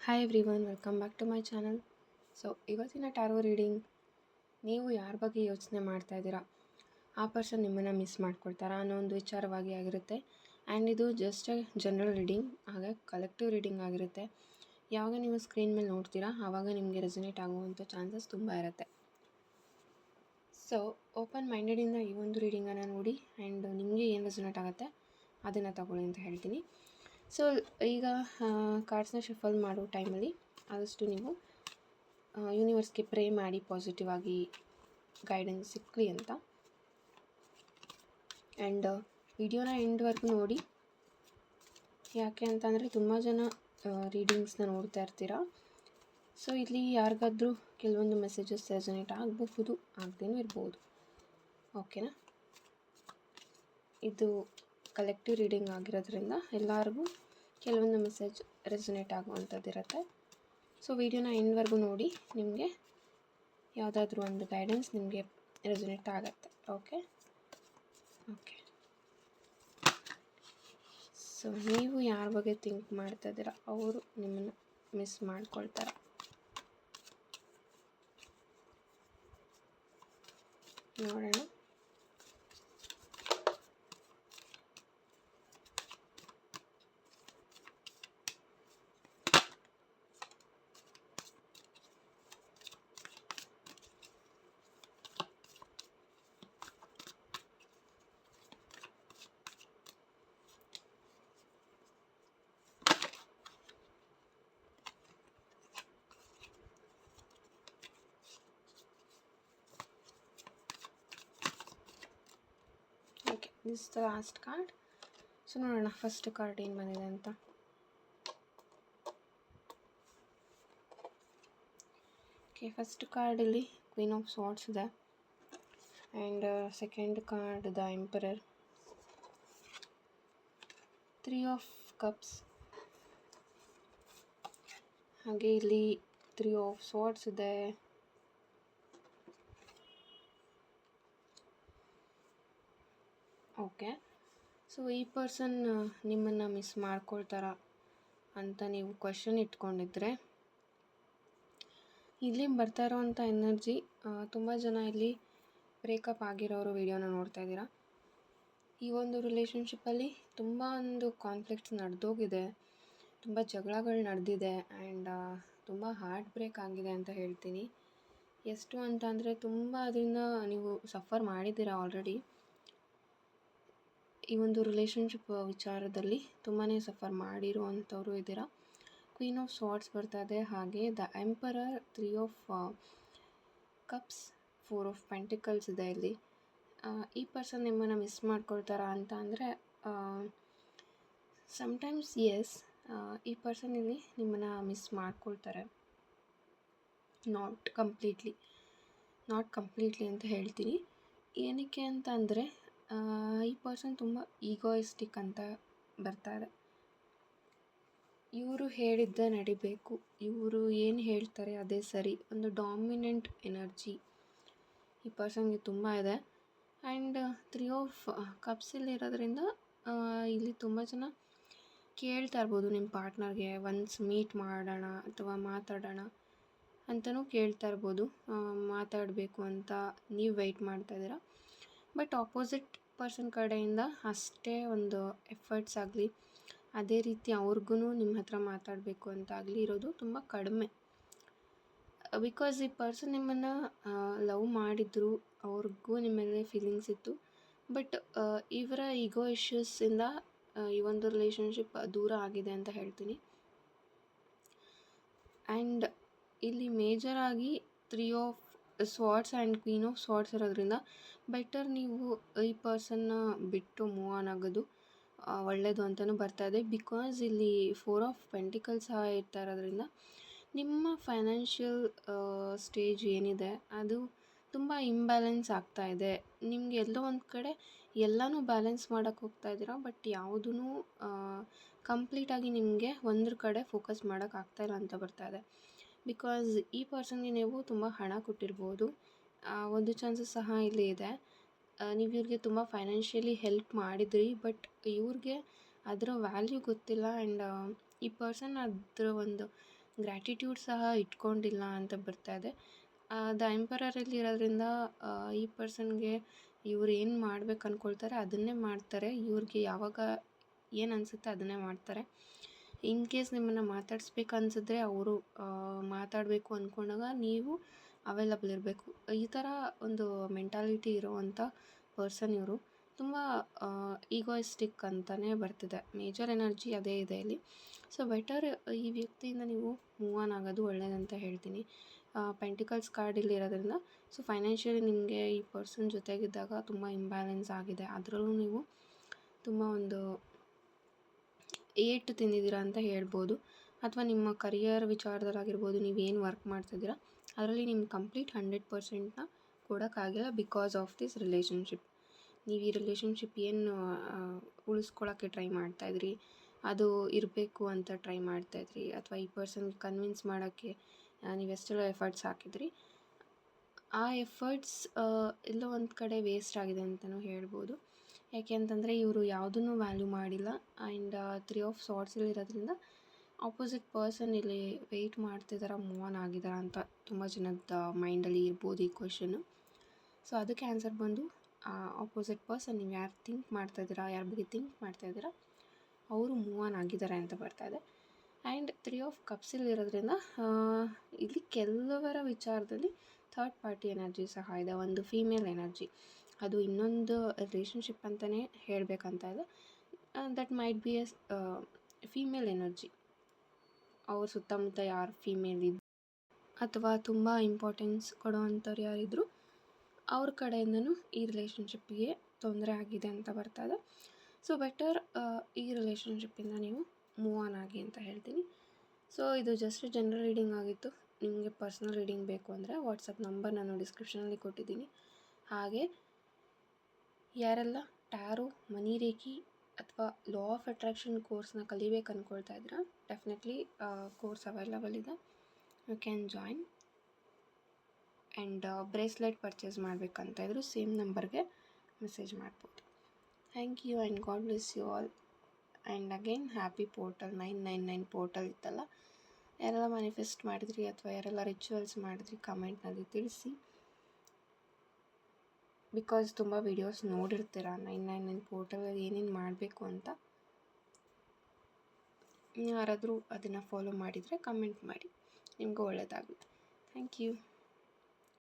Hi everyone welcome back to my channel so ಇವತ್ತಿನ tarot reading ನೀವು ಯಾರ ಬಗ್ಗೆ ಯೋಚನೆ ಮಾಡ್ತಾ ಇದ್ದೀರಾ? ಆ ಪರ್ಸನ್ ನಿಮ್ಮನ್ನು ಮಿಸ್ ಮಾಡ್ಕೊಳ್ತಾರ ಅನ್ನೋ ಒಂದು ವಿಚಾರವಾಗಿ ಆಗಿರುತ್ತೆ. ಆ್ಯಂಡ್ ಇದು ಜಸ್ಟ್ ಎ ಜನರಲ್ ರೀಡಿಂಗ್ ಹಾಗೆ ಕಲೆಕ್ಟಿವ್ ರೀಡಿಂಗ್ ಆಗಿರುತ್ತೆ. ಯಾವಾಗ ನೀವು ಸ್ಕ್ರೀನ್ ಮೇಲೆ ನೋಡ್ತೀರಾ, ಆವಾಗ ನಿಮಗೆ ರೆಸನೇಟ್ ಆಗುವಂಥ ಚಾನ್ಸಸ್ ತುಂಬ ಇರುತ್ತೆ. ಸೊ ಓಪನ್ ಮೈಂಡೆಡಿಂದ ಈ ಒಂದು ರೀಡಿಂಗನ್ನು ನೋಡಿ ಆ್ಯಂಡ್ ನಿಮಗೆ ಏನು ರೆಸನೇಟ್ ಆಗುತ್ತೆ, ಅದನ್ನು ತಗೊಳ್ಳಿ ಅಂತ ಹೇಳ್ತೀನಿ. ಸೊ ಈಗ ಕಾರ್ಡ್ಸ್ನ ಶಫಲ್ ಮಾಡೋ ಟೈಮಲ್ಲಿ ಆದಷ್ಟು ನೀವು ಯೂನಿವರ್ಸ್ಗೆ ಪ್ರೇ ಮಾಡಿ ಪಾಸಿಟಿವ್ ಆಗಿ ಗೈಡೆನ್ಸ್ ಸಿಕ್ಕಲಿ ಅಂತ. ಆ್ಯಂಡ್ ವಿಡಿಯೋನ ಎಂಡ್ವರೆಗೂ ನೋಡಿ. ಯಾಕೆ ಅಂತಂದರೆ ತುಂಬ ಜನ ರೀಡಿಂಗ್ಸ್ನ ನೋಡ್ತಾ ಇರ್ತೀರ. ಸೊ ಇಲ್ಲಿ ಯಾರಿಗಾದ್ರೂ ಕೆಲವೊಂದು ಮೆಸೇಜಸ್ ರೆಸನೇಟ್ ಆಗಬಹುದು, ಆಗದೇನೂ ಇರ್ಬೋದು. ಓಕೆನಾ ಇದು ಕಲೆಕ್ಟಿವ್ ರೀಡಿಂಗ್ ಆಗಿರೋದ್ರಿಂದ ಎಲ್ಲರಿಗೂ ಕೆಲವೊಂದು ಮೆಸೇಜ್ ರೆಸೊನೇಟ್ ಆಗುವಂಥದ್ದು ಇರುತ್ತೆ. ಸೊ ವಿಡಿಯೋನ ಎಂಡ್ವರೆಗೂ ನೋಡಿ ನಿಮಗೆ ಯಾವುದಾದ್ರೂ ಒಂದು ಗೈಡೆನ್ಸ್ ನಿಮಗೆ ರೆಸೊನೇಟ್ ಆಗುತ್ತೆ. ಓಕೆ ಓಕೆ ಸೊ ನೀವು ಯಾರ ಬಗ್ಗೆ ಥಿಂಕ್ ಮಾಡ್ತಾ ಇದ್ದೀರಾ? ಅವರು ನಿಮ್ಮನ್ನು ಮಿಸ್ ಮಾಡ್ಕೊಳ್ತಾರೆ? ನೋಡೋಣ okay this the last card so ನೋಡೋಣ ಫಸ್ಟ್ ಕಾರ್ಡ್ ಏನು ಬಂದಿದೆ ಅಂತ. ಓಕೆ ಫಸ್ಟ್ ಕಾರ್ಡಲ್ಲಿ ಕ್ವೀನ್ ಆಫ್ ಸಾಟ್ಸ್ ಇದೆ. And second card the emperor three of cups ಹಾಗೆ ಇಲ್ಲಿ ತ್ರೀ ಆಫ್ ಸಾಟ್ಸ್ ಇದೆ. ಓಕೆ. ಸೊ ಈ ಪರ್ಸನ್ ನಿಮ್ಮನ್ನು ಮಿಸ್ ಮಾಡ್ಕೊಳ್ತಾರ ಅಂತ ನೀವು ಕ್ವಶನ್ ಇಟ್ಕೊಂಡಿದ್ರೆ, ಇಲ್ಲಿ ಬರ್ತಾ ಇರೋವಂಥ ಎನರ್ಜಿ ತುಂಬ ಜನ ಇಲ್ಲಿ ಬ್ರೇಕಪ್ ಆಗಿರೋರು ವಿಡಿಯೋನ ನೋಡ್ತಾ ಇದ್ದೀರಾ. ಈ ಒಂದು ರಿಲೇಷನ್ಶಿಪ್ಪಲ್ಲಿ ತುಂಬ ಒಂದು ಕಾನ್ಫ್ಲಿಕ್ಟ್ಸ್ ನಡೆದೋಗಿದೆ. ತುಂಬ ಜಗಳಗಳು ನಡೆದಿದೆ ಆ್ಯಂಡ್ ತುಂಬ ಹಾರ್ಟ್ ಬ್ರೇಕ್ ಆಗಿದೆ ಅಂತ ಹೇಳ್ತೀನಿ. ಎಷ್ಟು ಅಂತ ಅಂದರೆ ತುಂಬ ಅದರಿಂದ ನೀವು ಸಫರ್ ಮಾಡಿದ್ದೀರಾ ಆಲ್ರೆಡಿ ಈ ಒಂದು ರಿಲೇಷನ್ಶಿಪ್ ವಿಚಾರದಲ್ಲಿ ತುಂಬಾ ಸಫರ್ ಮಾಡಿರುವಂಥವ್ರು ಇದ್ದೀರಾ? ಕ್ವೀನ್ ಆಫ್ ಸ್ವಾರ್ಡ್ಸ್ ಬರ್ತಾ ಇದೆ. ಹಾಗೆ the emperor three of cups four of pentacles ಇದೆ ಇಲ್ಲಿ. ಈ ಪರ್ಸನ್ ನಿಮ್ಮನ್ನು ಮಿಸ್ ಮಾಡ್ಕೊಳ್ತಾರ ಅಂತ ಅಂದರೆ ಸಮ್ಟೈಮ್ಸ್ ಎಸ್ ಈ ಪರ್ಸನ್ ಇಲ್ಲಿ ನಿಮ್ಮನ್ನು ಮಿಸ್ ಮಾಡ್ಕೊಳ್ತಾರೆ. ನಾಟ್ ಕಂಪ್ಲೀಟ್ಲಿ ನಾಟ್ ಕಂಪ್ಲೀಟ್ಲಿ ಅಂತ ಹೇಳ್ತೀನಿ. ಏನಕ್ಕೆ ಅಂತ ಅಂದರೆ ಈ ಪರ್ಸನ್ ತುಂಬ ಈಗೋಯಿಸ್ಟಿಕ್ ಅಂತ ಬರ್ತಾರೆ. ಇವರು ಹೇಳಿದ್ದೇ ನಡಿಬೇಕು, ಇವರು ಏನು ಹೇಳ್ತಾರೆ ಅದೇ ಸರಿ, ಒಂದು ಡಾಮಿನೆಂಟ್ ಎನರ್ಜಿ ಈ ಪರ್ಸನ್ಗೆ ತುಂಬ ಇದೆ. ಆ್ಯಂಡ್ ತ್ರೀ ಆಫ್ ಕಪ್ಸಲ್ಲಿ ಇರೋದ್ರಿಂದ ಇಲ್ಲಿ ತುಂಬ ಜನ ಕೇಳ್ತಾ ಇರ್ಬೋದು ನಿಮ್ಮ ಪಾರ್ಟ್ನರ್ಗೆ ಒನ್ಸ್ ಮೀಟ್ ಮಾಡೋಣ ಅಥವಾ ಮಾತಾಡೋಣ ಅಂತಲೂ ಕೇಳ್ತಾ ಇರ್ಬೋದು. ಮಾತಾಡಬೇಕು ಅಂತ ನೀವು ವೆಯ್ಟ್ ಮಾಡ್ತಾ ಇದ್ದೀರಾ. ಬಟ್ ಆಪೋಸಿಟ್ ಪರ್ಸನ್ ಕಡೆಯಿಂದ ಅಷ್ಟೇ ಒಂದು ಎಫರ್ಟ್ಸ್ ಆಗಲಿ, ಅದೇ ರೀತಿ ಅವ್ರಿಗೂ ನಿಮ್ಮ ಹತ್ರ ಮಾತಾಡಬೇಕು ಅಂತಾಗಲಿ ಇರೋದು ತುಂಬ ಕಡಿಮೆ. ಬಿಕಾಸ್ ಈ ಪರ್ಸನ್ ನಿಮ್ಮನ್ನು ಲವ್ ಮಾಡಿದ್ರು, ಅವ್ರಿಗೂ ನಿಮ್ಮ ಮೇಲೆ ಫೀಲಿಂಗ್ಸ್ ಇತ್ತು ಬಟ್ ಇವರ ಈಗೋ ಇಶ್ಯೂಸಿಂದ ಈ ಒಂದು ರಿಲೇಷನ್ಶಿಪ್ ದೂರ ಆಗಿದೆ ಅಂತ ಹೇಳ್ತೀನಿ. ಆ್ಯಂಡ್ ಇಲ್ಲಿ ಮೇಜರಾಗಿ three of swords and queen of swords ಇರೋದ್ರಿಂದ ಬೆಟರ್ ನೀವು ಈ ಪರ್ಸನ್ನ ಬಿಟ್ಟು ಮೂವ್ ಆನ್ ಆಗೋದು ಒಳ್ಳೆಯದು ಅಂತಲೂ ಬರ್ತಾ ಇದೆ. ಬಿಕಾಸ್ ಇಲ್ಲಿ ಫೋರ್ ಆಫ್ ಪೆಂಟಿಕಲ್ ಸಹ ಇರ್ತಾ ಇರೋದ್ರಿಂದ ನಿಮ್ಮ ಫೈನಾನ್ಷಿಯಲ್ ಸ್ಟೇಜ್ ಏನಿದೆ, ಅದು ತುಂಬ ಇಂಬ್ಯಾಲೆನ್ಸ್ ಆಗ್ತಾ ಇದೆ. ನಿಮಗೆ ಎಲ್ಲೋ ಒಂದು ಕಡೆ ಎಲ್ಲನೂ ಬ್ಯಾಲೆನ್ಸ್ ಮಾಡೋಕ್ಕೆ ಹೋಗ್ತಾ ಇದ್ದೀರಾ ಬಟ್ ಯಾವುದೂ ಕಂಪ್ಲೀಟಾಗಿ ನಿಮಗೆ ಒಂದ್ರ ಕಡೆ ಫೋಕಸ್ ಮಾಡೋಕ್ಕಾಗ್ತಾ ಇಲ್ಲ ಅಂತ ಬರ್ತಾ ಇದೆ. ಬಿಕಾಸ್ ಈ ಪರ್ಸನ್ಗೆ ನೀವು ತುಂಬ ಹಣ ಕೊಟ್ಟಿರ್ಬೋದು. ಒಂದು ಚಾನ್ಸಸ್ ಸಹ ಇಲ್ಲಿ ಇದೆ. ನೀವು ಇವ್ರಿಗೆ ತುಂಬ ಫೈನಾನ್ಷಿಯಲಿ ಹೆಲ್ಪ್ ಮಾಡಿದ್ರಿ ಬಟ್ ಇವ್ರಿಗೆ ಅದರ ವ್ಯಾಲ್ಯೂ ಗೊತ್ತಿಲ್ಲ ಆ್ಯಂಡ್ ಈ ಪರ್ಸನ್ ಅದರ ಒಂದು ಗ್ರ್ಯಾಟಿಟ್ಯೂಡ್ ಸಹ ಇಟ್ಕೊಂಡಿಲ್ಲ ಅಂತ ಬರ್ತಾ ಇದೆ. ದ ಎಂಪರರಲ್ಲಿ ಇರೋದ್ರಿಂದ ಈ ಪರ್ಸನ್ಗೆ ಇವ್ರು ಏನು ಮಾಡ್ಬೇಕು ಅಂದ್ಕೊಳ್ತಾರೆ ಅದನ್ನೇ ಮಾಡ್ತಾರೆ. ಇವ್ರಿಗೆ ಯಾವಾಗ ಏನು ಅನಿಸುತ್ತೆ ಅದನ್ನೇ ಮಾಡ್ತಾರೆ. ಇನ್ ಕೇಸ್ ನಿಮ್ಮನ್ನು ಮಾತಾಡಿಸ್ಬೇಕು ಅನಿಸಿದ್ರೆ ಅವರು ಮಾತಾಡಬೇಕು ಅಂದ್ಕೊಂಡಾಗ ನೀವು ಅವೈಲಬಲ್ ಇರಬೇಕು. ಈ ಥರ ಒಂದು ಮೆಂಟಾಲಿಟಿ ಇರುವಂಥ ಪರ್ಸನ್ ಇವರು ತುಂಬ ಈಗೋಯಿಸ್ಟಿಕ್ ಅಂತಲೇ ಬರ್ತಿದೆ. ಮೇಜರ್ ಎನರ್ಜಿ ಅದೇ ಇದೆ ಇಲ್ಲಿ. ಸೊ ಬೆಟರ್ ಈ ವ್ಯಕ್ತಿಯಿಂದ ನೀವು ಮೂವ್ ಆನ್ ಆಗೋದು ಒಳ್ಳೆಯದಂತ ಹೇಳ್ತೀನಿ. ಪೆಂಟಿಕಲ್ಸ್ ಕಾರ್ಡ್ ಇಲ್ಲಿ ಇರೋದ್ರಿಂದ ಸೊ ಫೈನಾನ್ಷಿಯಲಿ ನಿಮಗೆ ಈ ಪರ್ಸನ್ ಜೊತೆಗಿದ್ದಾಗ ತುಂಬ ಇಂಬ್ಯಾಲೆನ್ಸ್ ಆಗಿದೆ. ಅದರಲ್ಲೂ ನೀವು ತುಂಬ ಒಂದು ಏಟು ತಿಂದಿದ್ದೀರಾ ಅಂತ ಹೇಳ್ಬೋದು. ಅಥವಾ ನಿಮ್ಮ ಕರಿಯರ್ ವಿಚಾರದಲ್ಲಾಗಿರ್ಬೋದು, ನೀವೇನು ವರ್ಕ್ ಮಾಡ್ತಿದ್ದೀರಾ ಅದರಲ್ಲಿ ನಿಮ್ಮ ಕಂಪ್ಲೀಟ್ ಹಂಡ್ರೆಡ್ ಪರ್ಸೆಂಟ್ನ ಕೊಡೋಕ್ಕಾಗಿಲ್ಲ ಬಿಕಾಸ್ ಆಫ್ ದಿಸ್ ರಿಲೇಷನ್ಶಿಪ್. ನೀವು ಈ ರಿಲೇಷನ್ಶಿಪ್ ಏನು ಉಳಿಸ್ಕೊಳ್ಳೋಕ್ಕೆ ಟ್ರೈ ಮಾಡ್ತಾಯಿದ್ರಿ ಅದು ಇರಬೇಕು ಅಂತ ಟ್ರೈ ಮಾಡ್ತಾಯಿದ್ರಿ ಅಥವಾ ಈ ಪರ್ಸನ್ ಕನ್ವಿನ್ಸ್ ಮಾಡೋಕ್ಕೆ ನೀವು ಎಷ್ಟೆಲ್ಲ ಎಫರ್ಟ್ಸ್ ಹಾಕಿದ್ರಿ, ಆ ಎಫರ್ಟ್ಸ್ ಎಲ್ಲೋ ಒಂದು ಕಡೆ ವೇಸ್ಟ್ ಆಗಿದೆ ಅಂತಲೂ ಹೇಳ್ಬೋದು. ಯಾಕೆ ಅಂತಂದರೆ ಇವರು ಯಾವುದನ್ನು ವ್ಯಾಲ್ಯೂ ಮಾಡಿಲ್ಲ ಆ್ಯಂಡ್ ತ್ರೀ ಆಫ್ ಇರೋದ್ರಿಂದ ಆಪೋಸಿಟ್ ಪರ್ಸನ್ ಇಲ್ಲಿ ವೆಯ್ಟ್ ಮಾಡ್ತಿದ್ದಾರಾ ಮೂವ್ ಆನ್ ಆಗಿದ್ದಾರಾ ಅಂತ ತುಂಬ ಜನದ ಮೈಂಡಲ್ಲಿ ಇರ್ಬೋದು ಈ ಕ್ವೆಶ್ಚನ್ ಸೊ ಅದಕ್ಕೆ ಆನ್ಸರ್ ಬಂದು ಆಪೋಸಿಟ್ ಪರ್ಸನ್ ನೀವು ಯಾರು ಥಿಂಕ್ ಮಾಡ್ತಾ ಇದ್ದೀರಾ, ಯಾರ ಬಗ್ಗೆ ಥಿಂಕ್ ಮಾಡ್ತಾ ಇದ್ದೀರಾ, ಅವರು ಮೂವ್ ಆನ್ ಆಗಿದ್ದಾರೆ ಅಂತ ಬರ್ತಾ ಇದೆ. ಆ್ಯಂಡ್ ತ್ರೀ ಆಫ್ ಕಪ್ಸಲ್ಲಿ ಇರೋದ್ರಿಂದ ಇಲ್ಲಿ ಕೆಲವರ ವಿಚಾರದಲ್ಲಿ ಥರ್ಡ್ ಪಾರ್ಟಿ ಎನರ್ಜಿ ಸಹ ಇದೆ, ಒಂದು ಫೀಮೇಲ್ ಎನರ್ಜಿ ಅದು ಇನ್ನೊಂದು ರಿಲೇಷನ್ಶಿಪ್ ಅಂತಲೇ ಹೇಳಬೇಕಂತ ಇದೆ that might be as female energy ಅವ್ರ ಸುತ್ತಮುತ್ತ ಯಾರು ಫೀಮೇಲ್ ಇದ್ದ ಅಥವಾ ತುಂಬ ಇಂಪಾರ್ಟೆನ್ಸ್ ಕೊಡೋವಂಥವ್ರು ಯಾರಿದ್ರು, ಅವ್ರ ಕಡೆಯಿಂದನೂ ಈ ರಿಲೇಷನ್ಶಿಪ್ಪಿಗೆ ತೊಂದರೆ ಆಗಿದೆ ಅಂತ ಬರ್ತಾ ಇದೆ. ಸೊ ಬೆಟರ್ ಈ ರಿಲೇಷನ್ಶಿಪ್ಪಿಂದ ನೀವು ಮೂವ್ ಆನ್ ಆಗಿ ಅಂತ ಹೇಳ್ತೀನಿ. ಸೊ ಇದು ಜಸ್ಟ್ ಜನರಲ್ ರೀಡಿಂಗ್ ಆಗಿತ್ತು. ನಿಮಗೆ ಪರ್ಸ್ನಲ್ ರೀಡಿಂಗ್ ಬೇಕು ಅಂದರೆ ವಾಟ್ಸಪ್ ನಂಬರ್ ನಾನು ಡಿಸ್ಕ್ರಿಪ್ಷನಲ್ಲಿ ಕೊಟ್ಟಿದ್ದೀನಿ. ಹಾಗೆ, ಯಾರೆಲ್ಲ ಟ್ಯಾರೋ ಮನಿ ರೇಖಿ ಅಥವಾ ಲಾ ಆಫ್ ಅಟ್ರಾಕ್ಷನ್ ಕೋರ್ಸ್ನ ಕಲಿಬೇಕು ಅಂದ್ಕೊಳ್ತಾ ಇದ್ರೆ ಡೆಫಿನೆಟ್ಲಿ ಕೋರ್ಸ್ ಅವೈಲಬಲ್ ಇದೆ. You can join and bracelet purchase ಮಾಡಬೇಕಂತ ಇದ್ದರೂ ಸೇಮ್ ನಂಬರ್ಗೆ ಮೆಸೇಜ್ ಮಾಡ್ಬೋದು. Thank you and God bless you all and again happy portal nine nine nine portal ಇತ್ತಲ್ಲ? ಯಾರೆಲ್ಲ ಮ್ಯಾನಿಫೆಸ್ಟ್ ಮಾಡಿದ್ರಿ ಅಥವಾ ಯಾರೆಲ್ಲ ರಿಚುವಲ್ಸ್ ಮಾಡಿದ್ರಿ ಕಮೆಂಟ್ನಲ್ಲಿ ತಿಳಿಸಿ. ಬಿಕಾಸ್ ತುಂಬ ವೀಡಿಯೋಸ್ ನೋಡಿರ್ತೀರ? ನೈನ್ ನೈನ್ ನೈನ್ ಪೋರ್ಟಲಲ್ಲಿ ಏನೇನು ಮಾಡಬೇಕು ಅಂತ? ಯಾರಾದರೂ ಅದನ್ನು ಫಾಲೋ ಮಾಡಿದರೆ ಕಮೆಂಟ್ ಮಾಡಿ. ನಿಮಗೂ ಒಳ್ಳೆಯದಾಗುತ್ತೆ ಥ್ಯಾಂಕ್ ಯು